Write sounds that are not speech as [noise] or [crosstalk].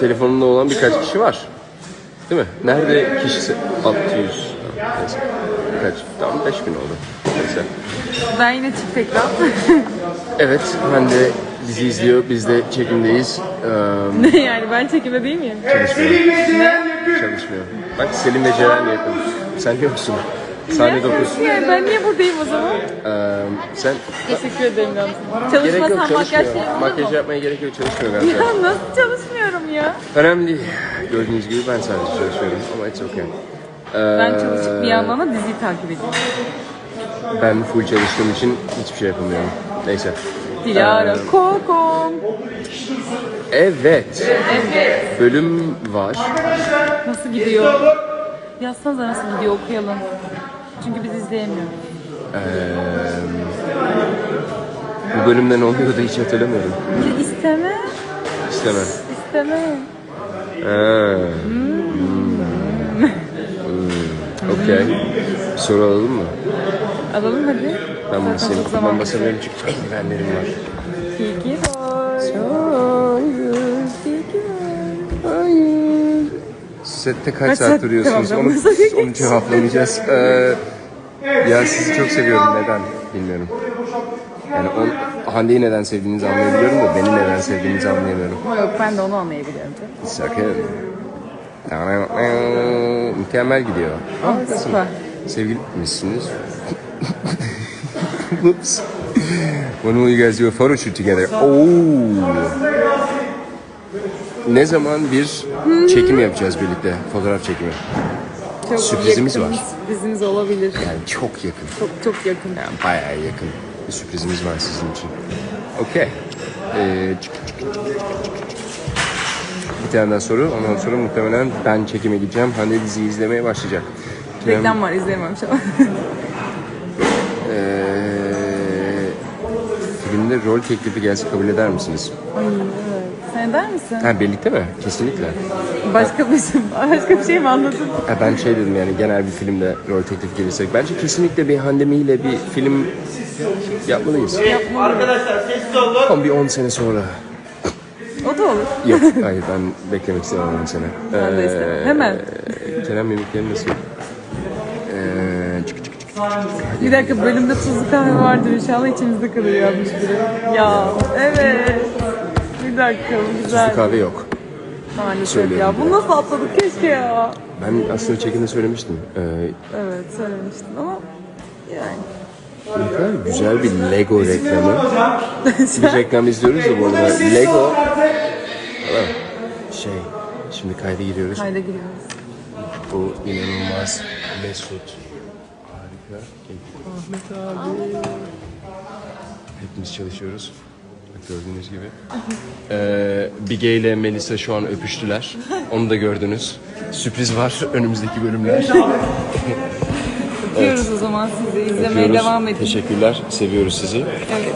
telefonunda olan birkaç kişi var. Değil mi? Nerede kişisi? 600. Neyse. Kaç? Tamam 5000 oldu. Neyse. Ben yine çift ekran. [laughs] Evet, ben de dizi izliyor. Biz de çekimdeyiz. Ee, ne yani ben çekime değil miyim? çalışmıyor. Çalışmıyor. Bak Selim ve Ceren yakın. Sen yoksun. Sahne 9. Yani ben niye buradayım o zaman? Ee, sen Teşekkür ederim Gamze. gerek yok Çalışmasam makyaj şey çalışmıyor. olur Makyaj mu? yapmaya gerek yok çalışmıyor galiba. Ya nasıl çalışmıyorum ya? Önemli değil. Gördüğünüz gibi ben sadece çalışıyorum ama it's okay. Ee, Ben çalışıp bir yandan da diziyi takip ediyorum. Ben full çalıştığım için hiçbir şey yapamıyorum. Neyse. Dilara Kokom. Evet. Evet. Bölüm var. Nasıl gidiyor? Yazsanıza nasıl gidiyor okuyalım. Çünkü biz izleyemiyoruz. Ee, bu bölümde ne oluyordu hiç hatırlamıyorum. İsteme. İstemem. İsteme. Ha. Hmm. Hmm. Okey. Bir soru alalım mı? Alalım hadi. Ben zaman kullan basamıyorum çünkü eldivenlerim var. Hayır. Sette kaç, Kaç saat, saat? duruyorsunuz? Onu, ben onu cevaplamayacağız. Ee, ya sizi çok seviyorum. Neden? Bilmiyorum. Yani on, Hande'yi neden sevdiğinizi anlayabiliyorum da beni neden sevdiğinizi anlayamıyorum. Yok ben de onu anlayabiliyorum. canım. Sakın. Mükemmel gidiyor. Ah, süper. Sevgili misiniz? [laughs] Whoops. When will you guys do a photo shoot together? Oh. Ne zaman bir çekim yapacağız birlikte? Fotoğraf çekimi. Çok Sürprizimiz yakın var. Sürprizimiz olabilir. Yani çok yakın. Çok çok yakın. Yani bayağı yakın. Bir sürprizimiz var sizin için. Okey. Ee, bir tane daha soru. Ondan sonra muhtemelen ben çekime gideceğim. Hande diziyi izlemeye başlayacak. Reklam var izleyemem şu an. Ee, filmde rol teklifi gelse kabul eder misiniz? Ay. Sen eder misin? Ha birlikte mi? Kesinlikle. Başka bir şey, başka bir şey mi anladın? Ha, ben şey dedim yani genel bir filmde rol teklifi gelirse. Bence kesinlikle bir handemiyle bir film yapmalıyız. Arkadaşlar sessiz olun. Ama bir 10 sene sonra. O da olur. Yok [laughs] hayır ben beklemek istemem 10 sene. Ben de istemem. Hemen. [laughs] Kerem mimikleri nasıl? Ee, çık çık çık. Bir dakika bölümde tuzlu kahve vardır inşallah içimizde kalıyor yazmış biri. Ya evet. Bir dakika güzel. Tuzlu kahve yok. Maalesef Söylüyorum ya. Bunu nasıl atladık keşke ya. Ben aslında çekimde söylemiştim. Ee, Evet söylemiştin ama yani. ne kadar güzel bir Lego reklamı. bir reklam izliyoruz da bu arada Lego. Şey, şimdi kayda giriyoruz. Kayda giriyoruz. Bu inanılmaz Mesut. Harika. Ahmet abi. Hepimiz çalışıyoruz. Gördüğünüz gibi. Ee, Bige ile Melisa şu an öpüştüler. Onu da gördünüz. Sürpriz var önümüzdeki bölümler. [laughs] Öpüyoruz o zaman sizi izlemeye Öpüyoruz. devam edin. Teşekkürler. Seviyoruz sizi. Evet.